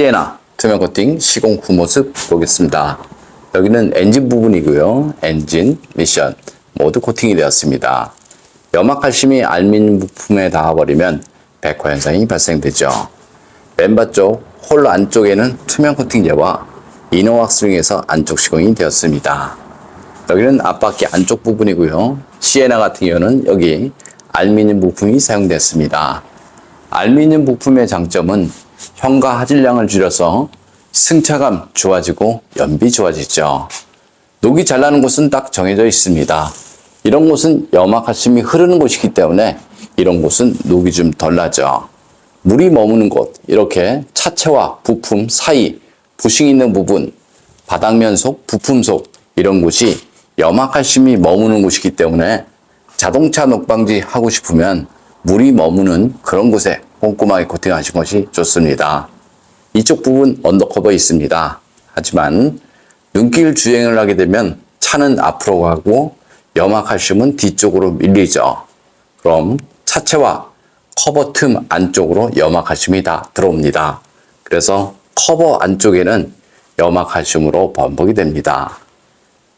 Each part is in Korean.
시에나 투명 코팅 시공 후 모습 보겠습니다. 여기는 엔진 부분이고요. 엔진, 미션 모두 코팅이 되었습니다. 염화 칼슘이 알루미늄 부품에 닿아버리면 백화 현상이 발생되죠. 멤버 쪽홀 안쪽에는 투명 코팅제와 이너 왁스링에서 안쪽 시공이 되었습니다. 여기는 앞바퀴 안쪽 부분이고요. 시에나 같은 경우는 여기 알루미늄 부품이 사용됐습니다. 알루미늄 부품의 장점은 현가 하질량을 줄여서 승차감 좋아지고 연비 좋아지죠. 녹이 잘 나는 곳은 딱 정해져 있습니다. 이런 곳은 염화칼슘이 흐르는 곳이기 때문에 이런 곳은 녹이 좀 덜 나죠. 물이 머무는 곳, 이렇게 차체와 부품 사이, 부싱 있는 부분, 바닥면 속, 부품 속, 이런 곳이 염화칼슘이 머무는 곳이기 때문에 자동차 녹방지 하고 싶으면 물이 머무는 그런 곳에 꼼꼼하게 코팅하신 것이 좋습니다. 이쪽 부분 언더커버 있습니다. 하지만 눈길 주행을 하게 되면 차는 앞으로 가고 염화칼슘은 뒤쪽으로 밀리죠. 그럼 차체와 커버 틈 안쪽으로 염화칼슘이 다 들어옵니다. 그래서 커버 안쪽에는 염화칼슘으로 범벅이 됩니다.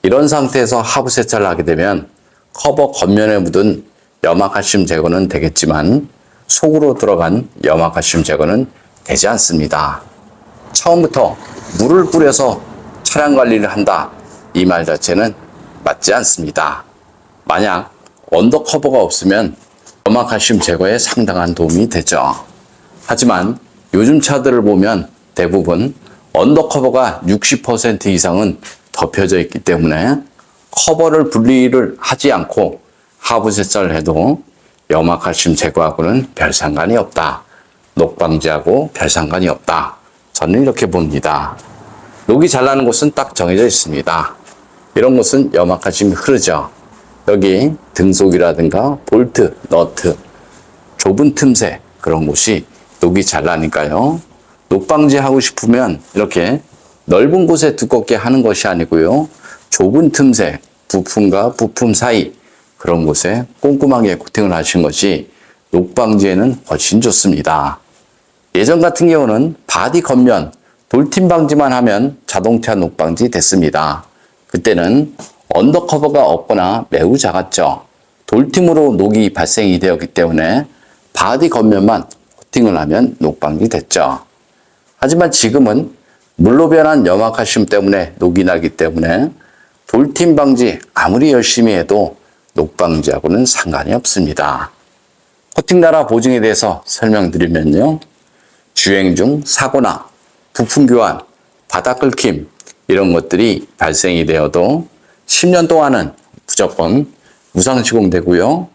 이런 상태에서 하부 세차를 하게 되면 커버 겉면에 묻은 염화칼슘 제거는 되겠지만 속으로 들어간 염화칼슘 제거는 되지 않습니다. 처음부터 물을 뿌려서 차량 관리를 한다. 이 말 자체는 맞지 않습니다. 만약 언더커버가 없으면 염화칼슘 제거에 상당한 도움이 되죠. 하지만 요즘 차들을 보면 대부분 언더커버가 60% 이상은 덮여져 있기 때문에 커버를 분리를 하지 않고 하부 세차를 해도 염화칼슘 제거하고는 별 상관이 없다. 녹방지하고 별 상관이 없다. 저는 이렇게 봅니다. 녹이 잘 나는 곳은 딱 정해져 있습니다. 이런 곳은 염화칼슘이 흐르죠. 여기 등속이라든가 볼트, 너트, 좁은 틈새 그런 곳이 녹이 잘 나니까요. 녹방지 하고 싶으면 이렇게 넓은 곳에 두껍게 하는 것이 아니고요. 좁은 틈새, 부품과 부품 사이 그런 곳에 꼼꼼하게 코팅을 하신 것이 녹방지에는 훨씬 좋습니다. 예전 같은 경우는 바디 겉면 돌팀 방지만 하면 자동차 녹방지 됐습니다. 그때는 언더커버가 없거나 매우 작았죠. 돌팀으로 녹이 발생이 되었기 때문에 바디 겉면만 코팅을 하면 녹방지 됐죠. 하지만 지금은 물로 변한 염화칼슘 때문에 녹이 나기 때문에 돌팀 방지 아무리 열심히 해도 녹방지하고는 상관이 없습니다. 코팅 나라 보증에 대해서 설명드리면요. 주행 중 사고나 부품 교환, 바닥 긁힘 이런 것들이 발생이 되어도 10년 동안은 무조건 무상 시공되고요.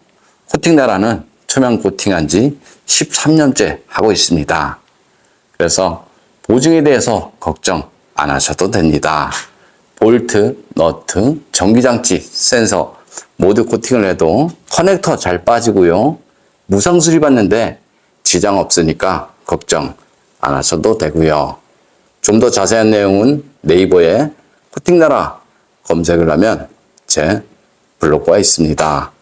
코팅 나라는 초면 코팅한 지 13년째 하고 있습니다. 그래서 보증에 대해서 걱정 안 하셔도 됩니다. 볼트, 너트, 전기장치, 센서 모두 코팅을 해도 커넥터 잘 빠지고요. 무상 수리받는데 지장 없으니까 걱정 안 하셔도 되고요. 좀 더 자세한 내용은 네이버에 코팅나라 검색을 하면 제 블로그가 있습니다.